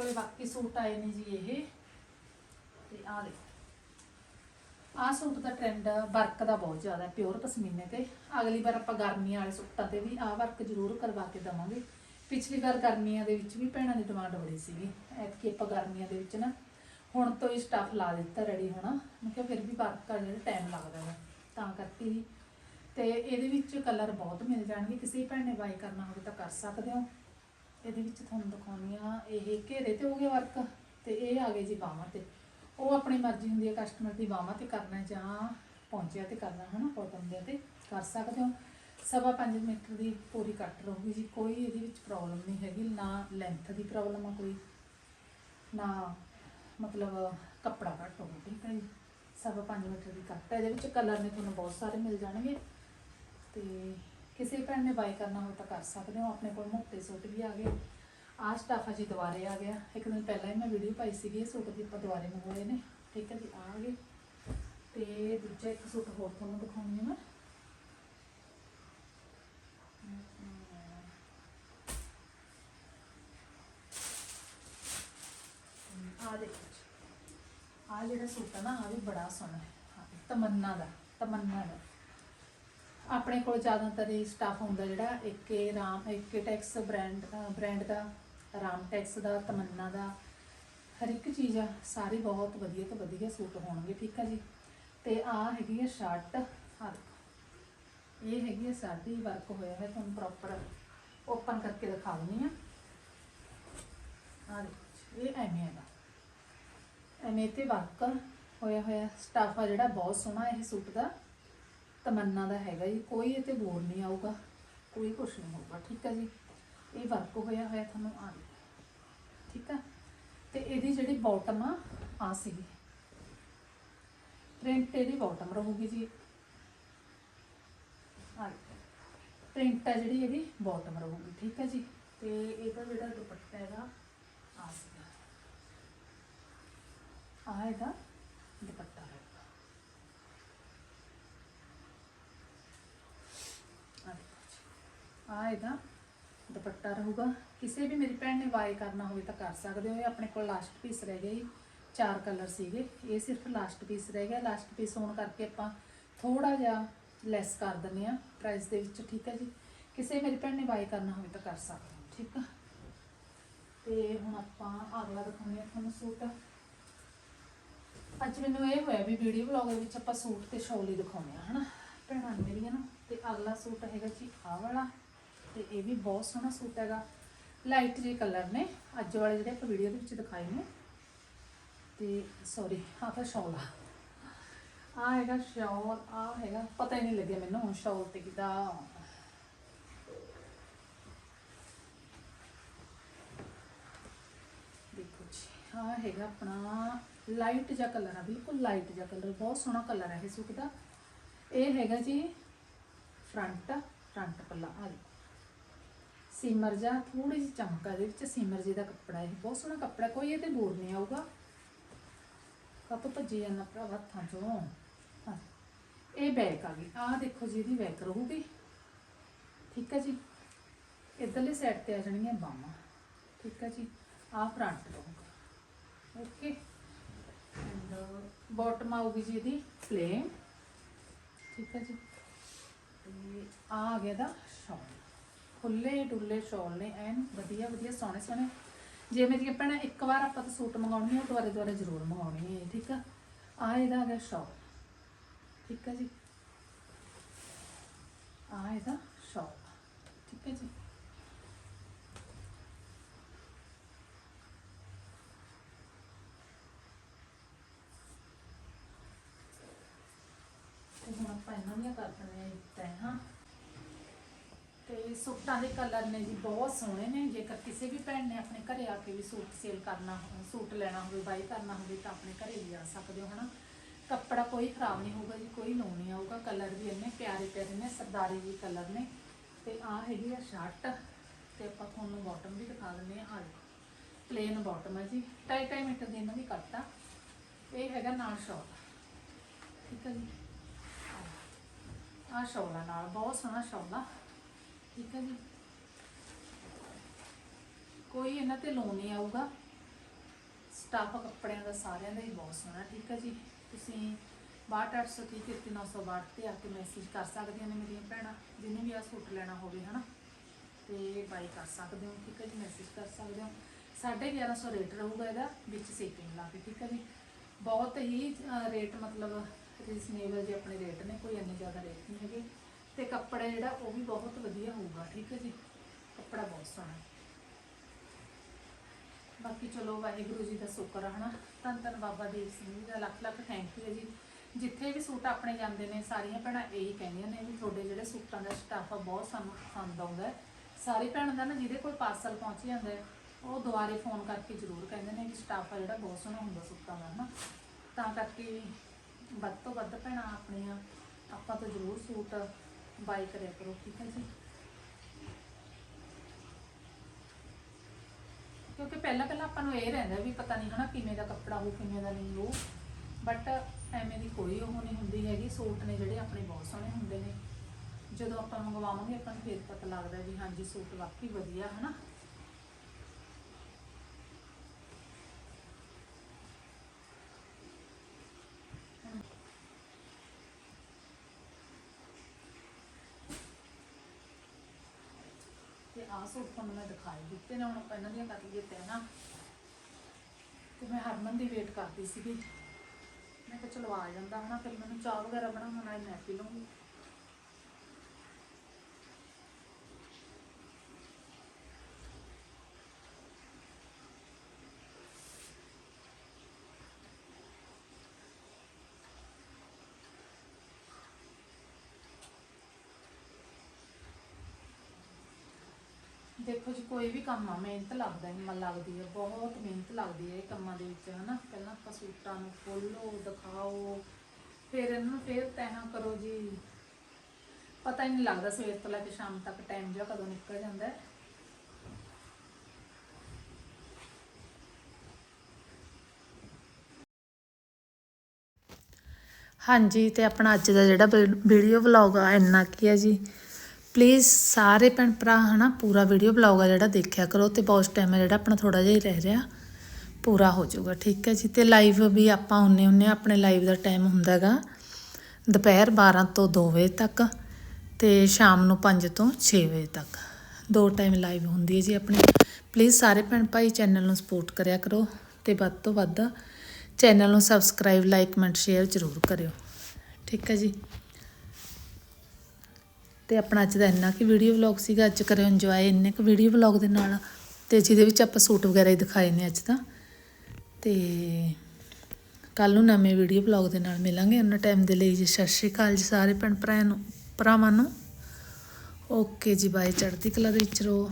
ਕੋਲੇ ਬਾਕੀ ਸੂਟ ਆਏ ਨੇ ਜੀ ਇਹ। ਤੇ ਆਹ ਦੇਖੋ। ਆਹ ਸੂਟ ਦਾ ਟ੍ਰੈਂਡ ਵਰਕ ਦਾ ਬਹੁਤ ਜ਼ਿਆਦਾ ਹੈ ਪਿਓਰ ਪਸ਼ਮੀਨੇ ਤੇ। ਅਗਲੀ ਵਾਰ ਆਪਾਂ ਗਰਮੀਆਂ ਵਾਲੇ ਸੂਟਾਂ ਤੇ ਵੀ ਆਹ ਵਰਕ ਜ਼ਰੂਰ ਕਰਵਾ ਕੇ ਦਵਾਂਗੇ। ਪਿਛਲੀ ਵਾਰ ਗਰਮੀਆਂ ਦੇ ਵਿੱਚ ਵੀ ਭੈਣਾਂ ਦੀ ਡਿਮਾਂਡ ਬੜੀ ਸੀਗੀ। ਐਤਕੀ ਆਪਾਂ ਗਰਮੀਆਂ ਦੇ ਵਿੱਚ ਨਾ, ਹੁਣ ਤੋਂ ਹੀ ਸਟਾਫ ਲਾ ਦਿੱਤਾ ਰੈਡੀ ਹੋਣਾ। ਮੈਂ ਕਿਹਾ ਫਿਰ ਵੀ ਵਰਕ ਕਰਨ ਜਿਹੜਾ ਟਾਈਮ ਲੱਗਦਾ ਹੈ ਤਾਂ ਕਰਕੇ ਹੀ। ਤੇ ਇਹਦੇ ਵਿੱਚ ਕਲਰ ਬਹੁਤ ਮਿਲ ਜਾਣਗੇ। ਕਿਸੇ ਭੈਣ ਨੇ ਬਾਈ ਕਰਨਾ ਹੋਵੇ ਤਾਂ ਕਰ ਸਕਦੇ ਹੋ। ਇਹਦੇ ਵਿੱਚ ਤੁਹਾਨੂੰ ਦਿਖਾਉਣੀ ਆ, ਇਹ ਘੇਰੇ ਤੇ ਹੋ ਗਿਆ ਵਰਕ ਤੇ ਇਹ ਆ ਗਏ ਜੀ ਬਾਹਾਂ ਤੇ। ਉਹ ਆਪਣੀ ਮਰਜ਼ੀ ਹੁੰਦੀ ਹੈ ਕਸਟਮਰ ਦੀ ਬਾਹਾਂ ਤੇ ਕਰਨਾ ਜਾਂ ਪਹੁੰਚਿਆ ਤੇ ਕਰਨਾ ਹੈ ਨਾ ਬੋਟਮ ਦੇ ਤੇ ਕਰ ਸਕਦੇ ਹੋ। ਸਵਾ ਪੰਜ ਮੀਟਰ ਦੀ ਪੂਰੀ ਕੱਟ ਰਹੂਗੀ ਜੀ, ਕੋਈ ਇਹਦੇ ਵਿੱਚ ਪ੍ਰੋਬਲਮ ਨਹੀਂ ਹੈਗੀ, ਨਾ ਲੈਂਥ ਦੀ ਪ੍ਰੋਬਲਮ ਆ ਕੋਈ, ਨਾ ਮਤਲਬ ਕੱਪੜਾ ਘੱਟ ਹੋਊ ਠੀਕ ਹੈ ਜੀ। ਸਵਾ ਪੰਜ ਮੀਟਰ ਦੀ ਕੱਟ ਹੈ ਇਹਦੇ ਵਿੱਚ ਕਲਰ ਨੇ ਤੁਹਾਨੂੰ ਬਹੁਤ ਸਾਰੇ ਮਿਲ ਜਾਣਗੇ। ਤੇ ਕਿਸੇ ਭੈਣ ਨੇ ਬਾਈ ਕਰਨਾ ਹੋਵੇ ਤਾਂ ਕਰ ਸਕਦੇ ਹੋ, ਆਪਣੇ ਕੋਲ ਮੋਟੇ ਸੂਟ ਵੀ ਆ ਗਏ। ਆਹ ਸਟਾਫ ਆ ਜੀ ਦੁਬਾਰੇ ਆ ਗਿਆ। ਇੱਕ ਦਿਨ ਪਹਿਲਾਂ ਹੀ ਮੈਂ ਵੀਡੀਓ ਪਾਈ ਸੀਗੀ, ਇਹ ਸੂਟ ਦੀ ਆਪਾਂ ਦੁਬਾਰੇ ਮੰਗਵਾਏ ਨੇ। ਠੀਕ ਹੈ ਜੀ, ਆ ਗਏ। ਤੇ ਦੂਜਾ ਇੱਕ ਸੂਟ ਹੋਰ ਤੁਹਾਨੂੰ ਦਿਖਾਉਣੀ ਹੈ ਮੈਂ। ਆ ਦੇਖੋ ਜੀ। ਆਹ ਜਿਹੜਾ ਸੂਟ ਹੈ ਨਾ ਆ ਵੀ ਬੜਾ ਸੋਹਣਾ ਹੈ, ਤਮੰਨਾ ਦਾ ਤਮੰਨਾ ਦਾ। ਆਪਣੇ ਕੋਲ ਜ਼ਿਆਦਾਤਰ ਇਹ ਸਟਾਫ ਹੁੰਦਾ ਜਿਹੜਾ ਇੱਕ AK Ram AK Tex brand brand ਦਾ ਰਾਮ ਟੈਕਸ ਦਾ, ਤਮੰਨਾ ਦਾ, ਹਰ ਇੱਕ ਚੀਜ਼ ਆ, ਸਾਰੀ ਬਹੁਤ ਵਧੀਆ ਤੋਂ ਵਧੀਆ ਸੂਟ ਹੋਣਗੇ, ਠੀਕ ਆ ਜੀ? ਤੇ ਆ ਹੈਗੀ ਹੈ ਸ਼ਰਟ ਆ ਇਹ ਹੈਗੀ ਹੈ ਸਾਡੀ ਵਰਕ ਹੋਇਆ ਹੈ ਤੁਹਾਨੂੰ ਪ੍ਰੋਪਰ ਓਪਨ ਕਰਕੇ ਦਿਖਾ ਦਿੰਦੀ ਆ। ਆ ਦੇਖੋ ਇਹ ਐਵੇਂ ਹੈਗਾ ਐਵੇਂ ਤੇ ਵਰਕ ਹੋਇਆ ਹੋਇਆ ਸਟਾਫ ਆ ਜਿਹੜਾ ਬਹੁਤ ਸੋਹਣਾ ਇਹ ਸੂਟ ਦਾ। ਤਮੰਨਾ ਦਾ ਹੈਗਾ ਜੀ, ਕੋਈ ਇਹ ਤੇ ਬੋਰ ਨਹੀਂ ਆਊਗਾ, ਕੋਈ ਕੁਛ ਨਹੀਂ ਹੋਊਗਾ, ਠੀਕ ਹੈ ਜੀ? ਇਹ ਵਰਕ ਹੋਇਆ ਹੋਇਆ ਤੁਹਾਨੂੰ ਆ ਠੀਕ ਆ ਤੇ ਇਹਦੀ ਜਿਹੜੀ ਬਾਟਮ ਆ ਆ ਸੀਗੀ। ਪ੍ਰਿੰਟ ਇਹਦੀ ਬਾਟਮ ਰਹੂਗੀ ਜੀ। ਆ ਪ੍ਰਿੰਟ ਆ ਜਿਹੜੀ ਇਹਦੀ ਬਾਟਮ ਰਹੂਗੀ, ਠੀਕ ਹੈ ਜੀ? ਤੇ ਇਹਦਾ ਜਿਹੜਾ ਦੁਪੱਟਾ ਹੈਗਾ, ਆ ਸੀਗਾ। ਆ ਇਹਦਾ ਦੁਪੱਟਾ ਹੈ ਆ ਦੇਖੋ ਜੀ। ਆ ਇਹਦਾ ਦੁਪੱਟਾ ਰਹੂਗਾ। ਕਿਸੇ ਵੀ ਮੇਰੀ ਭੈਣ ਨੇ ਬਾਏ ਕਰਨਾ ਹੋਵੇ ਤਾਂ ਕਰ ਸਕਦੇ ਹੋ। ਇਹ ਆਪਣੇ ਕੋਲ ਲਾਸਟ ਪੀਸ ਰਹਿ ਗਏ ਜੀ। ਚਾਰ ਕਲਰ ਸੀਗੇ। ਇਹ ਸਿਰਫ ਲਾਸਟ ਪੀਸ ਰਹਿ ਗਿਆ। ਲਾਸਟ ਪੀਸ ਹੋਣ ਕਰਕੇ ਆਪਾਂ ਥੋੜਾ ਜਿਹਾ ਲੈਸ ਕਰ ਦਿੰਦੇ ਆ ਪ੍ਰਾਈਸ ਦੇ ਵਿੱਚ ਠੀਕ ਹੈ ਜੀ। ਕਿਸੇ ਮੇਰੀ ਭੈਣ ਨੇ ਬਾਏ ਕਰਨਾ ਹੋਵੇ ਤਾਂ ਕਰ ਸਕਦੇ ਹੋ। ਠੀਕ ਆ? ਤੇ ਹੁਣ ਆਪਾਂ ਅਗਲਾ ਦਿਖਾਉਂਦੇ ਆ ਤੁਹਾਨੂੰ ਸੂਟ। ਅੱਜ ਮੈਨੂੰ ਇਹ ਹੋਇਆ ਵੀ ਵੀਡੀਓ ਵਲੌਗ ਦੇ ਵਿੱਚ ਆਪਾਂ ਸੂਟ ਤੇ ਸ਼ੌਲ ਹੀ ਦਿਖਾਉਂਦੇ ਆ ਹਨਾ? ਭੈਣਾਂ ਨੂੰ ਮੇਰੀਆਂ ਨਾ। ਤੇ ਅਗਲਾ ਸੂਟ ਹੈਗਾ ਜੀ ਆਹ ਵਾਲਾ। ਤੇ ਇਹ ਵੀ ਬਹੁਤ ਸੋਹਣਾ ਸੂਟ ਹੈਗਾ। ਲਾਈਟ ਜਿਹੇ ਕਲਰ ਨੇ। ਅੱਜ ਵਾਲੇ ਜਿਹੜੇ ਆਪਾਂ ਵੀਡੀਓ ਦੇ ਵਿੱਚ ਦਿਖਾਏ ਨੇ। ਤੇ ਸੌਰੀ ਆਹ ਤਾਂ ਸ਼ੌਲ ਆ। ਆ ਹੈਗਾ ਸ਼ੌਲ ਆ ਹੈਗਾ, ਪਤਾ ਹੀ ਨਹੀਂ ਲੱਗਿਆ ਮੈਨੂੰ ਹੁਣ ਸ਼ੌਲ ਤੇ ਕਿਦਾ ਦੇਖੋ ਜੀ ਆ ਹੈਗਾ ਆਪਣਾ ਲਾਈਟ ਜਿਹਾ ਕਲਰ ਆ, ਬਿਲਕੁਲ ਲਾਈਟ ਜਿਹਾ ਕਲਰ ਬਹੁਤ ਸੋਹਣਾ ਕਲਰ ਹੈ ਇਹ ਸੂਟ ਦਾ। ਇਹ ਹੈਗਾ ਜੀ ਫਰੰਟ ਫਰੰਟ ਪੱਲਾ ਆ ਦੇਖੋ। ਸਿਮਰ ਜਾ ਥੋੜੀ ਜਿਹੀ ਚਮਕ ਆ ਇਹਦੇ ਵਿੱਚ, ਸਿਮਰ ਜੀ ਦਾ ਕੱਪੜਾ ਹੈ ਬਹੁਤ ਸੋਹਣਾ ਕੱਪੜਾ, ਕੋਈ ਇਹਦੇ ਬੋਰ ਨਹੀਂ ਆਊਗਾ। ਕਾਤੋਂ ਭੱਜੀ ਜਾਂਦਾ ਭਰਾ ਹੱਥਾਂ ਚੋਂ। ਹਾਂ। ਇਹ ਬੈਕ ਆ ਗਈ। ਆਹ ਦੇਖੋ ਜੀ, ਇਹਦੀ ਬੈਕ ਰਹੂਗੀ। ਠੀਕ ਹੈ ਜੀ। ਇਧਰਲੀ ਸਾਈਡ ਤੇ ਆ ਜਾਣਗੀਆਂ ਬਾਹਾਂ। ਠੀਕ ਹੈ ਜੀ। ਆਹ ਫਰੰਟ ਰਹੂਗਾ। ਓਕੇ। ਐਂਡ ਬਾਟਮ ਆਊਗੀ ਜੀ ਇਹਦੀ ਪਲੇਨ ਠੀਕ ਹੈ ਜੀ। ਤੇ ਆ ਆ ਗਿਆ ਦਾ ਸ਼ਾਲ ਖੁੱਲੇ ਡੁੱਲੇ ਸ਼ਾਲ ਨੇ, ਐਨ ਵਧੀਆ ਵਧੀਆ ਸੋਹਣੇ ਸੋਹਣੇ। ਜੇ ਮੇਰੀਆਂ ਭੈਣਾਂ ਇੱਕ ਵਾਰ ਆਪਾਂ ਤਾਂ ਸੂਟ ਮੰਗਾਉਣੀ ਹੈ ਦੁਬਾਰੇ ਦੁਬਾਰੇ ਜ਼ਰੂਰ ਮੰਗਾਉਣੀ ਹੈ ਠੀਕ ਆ? ਆ ਇਹਦਾ ਆ ਗਿਆ ਸ਼ਾਲ। ਠੀਕ ਹੈ ਜੀ? ਆ ਇਹਦਾ ਸ਼ਾਲ। ਠੀਕ ਹੈ ਜੀ? ਤੇ ਹੁਣ ਆਪਾਂ ਇਹਨਾਂ ਦੀਆਂ ਕਰ ਦਿੰਦੇ ਹਾਂ ਤੈਹਾਂ ਤੇ ਸੂਟਾਂ ਦੇ ਕਲਰ ਨੇ ਜੀ ਬਹੁਤ ਸੋਹਣੇ ਨੇ। ਜੇਕਰ ਕਿਸੇ ਵੀ ਭੈਣ ਨੇ ਆਪਣੇ ਘਰੇ ਆ ਕੇ ਵੀ ਸੂਟ ਸੇਲ ਕਰਨਾ ਸੂਟ ਲੈਣਾ ਹੋਵੇ ਬਾਈ ਕਰਨਾ ਹੋਵੇ ਤਾਂ ਆਪਣੇ ਘਰੇ ਵੀ ਆ ਸਕਦੇ ਹੋ, ਹਨਾ? ਕੱਪੜਾ ਕੋਈ ਖਰਾਬ ਨਹੀਂ ਹੋਊਗਾ ਜੀ, ਕੋਈ ਨੋ ਨਹੀਂ ਆਊਗਾ। ਕਲਰ ਵੀ ਇੰਨੇ ਪਿਆਰੇ ਪਿਆਰੇ ਨੇ, ਸਰਦਾਰੀ ਵੀ ਕਲਰ ਨੇ। ਤੇ ਆ ਹੈਗੀ ਆ ਸ਼ਰਟ ਤੇ ਆਪਾਂ ਤੁਹਾਨੂੰ ਬਾਟਮ ਵੀ ਦਿਖਾ ਦਿੰਦੇ ਆ ਆ ਪਲੇਨ ਬਾਟਮ ਹੈ ਜੀ। ਟਾਈ ਟਾਈ ਮੀਟਰ ਦੀ ਇਹਨਾਂ ਦੀ ਕੱਟ ਆ। ਇਹ ਹੈਗਾ ਨਾਲ ਸ਼ਾਲ ਠੀਕ ਹੈ ਜੀ? ਆ ਸ਼ੌਲਾ ਨਾਲ, ਬਹੁਤ ਸੋਹਣਾ ਸ਼ੌਲਾ ਠੀਕ ਹੈ ਜੀ। ਕੋਈ ਇਹਨਾਂ ਤੇ ਲੋਨ ਨਹੀਂ ਆਊਗਾ। ਸਟਾਫ ਕੱਪੜਿਆਂ ਦਾ ਸਾਰਿਆਂ ਦਾ ਹੀ ਬਹੁਤ ਸੋਹਣਾ, ਠੀਕ ਹੈ ਜੀ। ਤੁਸੀਂ 62833962 ਤੇ ਆ ਕੇ ਮੈਸੇਜ ਕਰ ਸਕਦੀਆਂ ਨੇ ਮੇਰੀਆਂ ਭੈਣਾਂ ਜਿਹਨੇ ਵੀ ਆ ਸੂਟ ਲੈਣਾ ਹੋਵੇ, ਹਨਾ। ਤੇ ਬਾਈ ਕਰ ਸਕਦੇ ਹੋ, ਠੀਕ ਹੈ ਜੀ ਮੈਸੇਜ ਕਰ ਸਕਦੇ ਹੋ। 1150 ਰੇਟ ਰਹੂਗਾ ਇਹਦਾ, ਵਿੱਚ ਸੇਕਿੰਗ ਲਾ ਕੇ, ਠੀਕ ਹੈ ਜੀ। ਬਹੁਤ ਹੀ ਰੇਟ ਮਤਲਬ ਰੀਜ਼ਨੇਬਲ ਜੇ ਆਪਣੇ ਰੇਟ ਨੇ, ਕੋਈ ਇੰਨੇ ਜ਼ਿਆਦਾ ਰੇਟ ਨਹੀਂ ਹੈਗੇ। ਕੱਪੜਾ ਜਿਹੜਾ ਉਹ ਵੀ ਬਹੁਤ ਵਧੀਆ ਹੋਊਗਾ, ਠੀਕ ਹੈ ਜੀ? ਕੱਪੜਾ ਬਹੁਤ ਸੋਹਣਾ। ਬਾਕੀ ਚਲੋ, ਵਾਹਿਗੁਰੂ ਜੀ ਦਾ ਸ਼ੁਕਰ ਹੈ ਹਨਾ? ਧੰਨ ਧੰਨ ਬਾਬਾ ਦੀਪ ਸਿੰਘ ਜੀ ਦਾ, ਲੱਖ ਲੱਖ ਥੈਂਕ ਯੂ ਹੈ ਜੀ। ਜਿੱਥੇ ਵੀ ਸੂਟ ਆਪਣੇ ਜਾਂਦੇ ਨੇ, ਸਾਰੀਆਂ ਭੈਣਾਂ ਇਹੀ ਕਹਿੰਦੀਆਂ ਨੇ ਵੀ ਤੁਹਾਡੇ ਜਿਹੜੇ ਸੂਟਾਂ ਦਾ ਸਟਾਫ ਆ, ਬਹੁਤ ਸਾਨੂੰ ਪਸੰਦ ਆਉਂਦਾ ਸਾਰੀ ਭੈਣਾਂ ਦਾ ਨਾ, ਜਿਹਦੇ ਕੋਲ ਪਾਰਸਲ ਪਹੁੰਚ ਜਾਂਦਾ ਉਹ ਦੁਬਾਰੇ ਫੋਨ ਕਰਕੇ ਜ਼ਰੂਰ ਕਹਿੰਦੇ ਨੇ ਕਿ ਸਟਾਫ ਆ ਜਿਹੜਾ ਬਹੁਤ ਸੋਹਣਾ ਹੁੰਦਾ ਸੂਟਾਂ ਦਾ, ਹਨਾ? ਤਾਂ ਕਰਕੇ ਵੱਧ ਤੋਂ ਵੱਧ ਭੈਣਾਂ ਆਪਣੀਆਂ, ਆਪਾਂ ਤੋਂ ਜ਼ਰੂਰ ਸੂਟ ਬਾਈ ਕਰਿਆ ਕਰੋ, ਠੀਕ ਹੈ ਜੀ। ਕਿਉਂਕਿ ਪਹਿਲਾਂ ਪਹਿਲਾਂ ਆਪਾਂ ਨੂੰ ਇਹ ਰਹਿੰਦਾ ਵੀ ਪਤਾ ਨਹੀਂ ਹਨਾ ਕਿਵੇਂ ਦਾ ਕੱਪੜਾ ਹੋ ਕਿਵੇਂ ਦਾ ਨਹੀਂ ਹੋ ਬਟ ਐਵੇਂ ਦੀ ਕੋਈ ਉਹ ਨਹੀਂ ਹੁੰਦੀ ਹੈਗੀ, ਸੂਟ ਨੇ ਜਿਹੜੇ ਆਪਣੇ ਬਹੁਤ ਸੋਹਣੇ ਹੁੰਦੇ ਨੇ। ਜਦੋਂ ਆਪਾਂ ਮੰਗਵਾਵਾਂਗੇ, ਆਪਾਂ ਨੂੰ ਫਿਰ ਪਤਾ ਲੱਗਦਾ ਵੀ ਹਾਂਜੀ, ਸੂਟ ਵਾਕਈ ਵਧੀਆ, ਹਨਾ ਤੇ ਆਹ ਸੂਟ ਤੁਹਾਨੂੰ ਮੈਂ ਦਿਖਾਈ ਦਿੱਤੇ ਨੇ, ਹੁਣ ਆਪਾਂ ਇਹਨਾਂ ਦੀਆਂ ਕਰ ਲਈਏ ਤੈਨਾਂ ਤੇ ਮੈਂ ਹਰਮਨ ਦੀ ਵੇਟ ਕਰਦੀ ਸੀਗੀ। ਮੈਂ ਕਿਹਾ ਚਲੋ ਆ ਜਾਂਦਾ ਹਨਾ, ਫਿਰ ਮੈਨੂੰ ਚਾਹ ਵਗੈਰਾ ਬਣਾਉਣਾ ਨਾਲ ਮੈਂ ਪੀ ਲਵਾਂਗੀ ਦੇਖੋ ਜੀ, ਕੋਈ ਵੀ ਕੰਮ ਆ, ਮਿਹਨਤ ਲੱਗਦਾ ਹੈ ਮਨ ਲੱਗਦੀ ਹੈ ਬਹੁਤ ਮਿਹਨਤ ਲੱਗਦੀ ਹੈ ਇਹ ਕੰਮਾਂ ਦੇ ਵਿੱਚ, ਹਨਾ? ਪਹਿਲਾਂ ਆਪਾਂ ਸੂਟਾਂ ਨੂੰ ਖੋਲੋ ਦਿਖਾਓ, ਫਿਰ ਇਹਨਾਂ ਨੂੰ ਫਿਰ ਤੈਹਾਂ ਕਰੋ ਜੀ, ਪਤਾ ਹੀ ਨਹੀਂ ਲੱਗਦਾ ਸਵੇਰ ਤੋਂ ਲੈ ਕੇ ਸ਼ਾਮ ਤੱਕ ਟਾਈਮ ਜਿਹਾ ਕਦੋਂ ਨਿਕਲ ਜਾਂਦਾ ਹੈ। ਹਾਂਜੀ, ਤੇ ਆਪਣਾ ਅੱਜ ਦਾ ਜਿਹੜਾ ਵੀਡੀਓ ਵਲੌਗ ਆ, ਇੰਨਾ ਕੀ ਹੈ ਜੀ? ਪਲੀਜ਼ ਸਾਰੇ ਭੈਣ ਭਰਾ ਹਨਾ ਪੂਰਾ ਵੀਡੀਓ ਵਲੌਗ ਆ ਜਿਹੜਾ ਦੇਖਿਆ ਕਰੋ ਤੇ ਬਹੁਤ ਟਾਈਮ ਹੈ ਜਿਹੜਾ ਆਪਣਾ ਥੋੜਾ ਜਿਹਾ ਹੀ ਰਹਿ ਰਿਹਾ। ਪੂਰਾ ਹੋ ਜਾਊਗਾ ਠੀਕ ਹੈ ਜੀ? ਤੇ ਲਾਈਵ ਵੀ ਆਪਾਂ ਹੁੰਨੇ ਹੁੰਨੇ ਆ, ਆਪਣੇ ਲਾਈਵ ਦਾ ਟਾਈਮ ਹੁੰਦਾ ਹੈਗਾ ਦੁਪਹਿਰ 12 ਤੋਂ 2 ਵਜੇ ਤੱਕ ਤੇ ਸ਼ਾਮ ਨੂੰ 5 ਤੋਂ 6 ਵਜੇ ਤੱਕ। ਦੋ ਟਾਈਮ ਲਾਈਵ ਹੁੰਦੀ ਹੈ ਜੀ ਆਪਣੀ। ਪਲੀਜ਼ ਸਾਰੇ ਭੈਣ ਭਾਈ ਚੈਨਲ ਨੂੰ ਸਪੋਰਟ ਕਰਿਆ ਕਰੋ ਤੇ ਵੱਧ ਤੋਂ ਵੱਧ ਚੈਨਲ ਨੂੰ ਸਬਸਕ੍ਰਾਈਬ ਲਾਈਕ ਕਮੈਂਟ ਸ਼ੇਅਰ ਜ਼ਰੂਰ ਕਰਿਓ। ਠੀਕ ਹੈ ਜੀ? ਤੇ ਆਪਣਾ ਅੱਜ ਦਾ ਇੰਨਾ ਕਿ ਵੀਡੀਓ ਵਲੌਗ ਸੀਗਾ, ਅੱਜ ਕਰਿਓ ਇੰਜੋਏ ਇੰਨੇ ਕੁ ਵੀਡੀਓ ਵਲੌਗ ਦੇ ਨਾਲ। ਤੇ ਜਿਹਦੇ ਵਿੱਚ ਆਪਾਂ ਸੂਟ ਵਗੈਰਾ ਹੀ ਦਿਖਾਏ ਨੇ ਅੱਜ ਤਾਂ। ਤੇ ਕੱਲ ਨੂੰ ਨਵੇਂ ਵੀਡੀਓ ਵਲੌਗ ਦੇ ਨਾਲ ਮਿਲਾਂਗੇ। ਉਹਨਾਂ ਟਾਈਮ ਦੇ ਲਈ ਜੀ, ਸਤਿ ਸ਼੍ਰੀ ਅਕਾਲ ਜੀ ਸਾਰੇ ਭੈਣ ਭਰਾਵਾਂ ਨੂੰ ਭਰਾਵਾਂ ਨੂੰ। ਓਕੇ ਜੀ ਬਾਏ ਚੜ੍ਹਦੀ ਕਲਾ ਦੇ ਵਿੱਚ ਰਹੋ।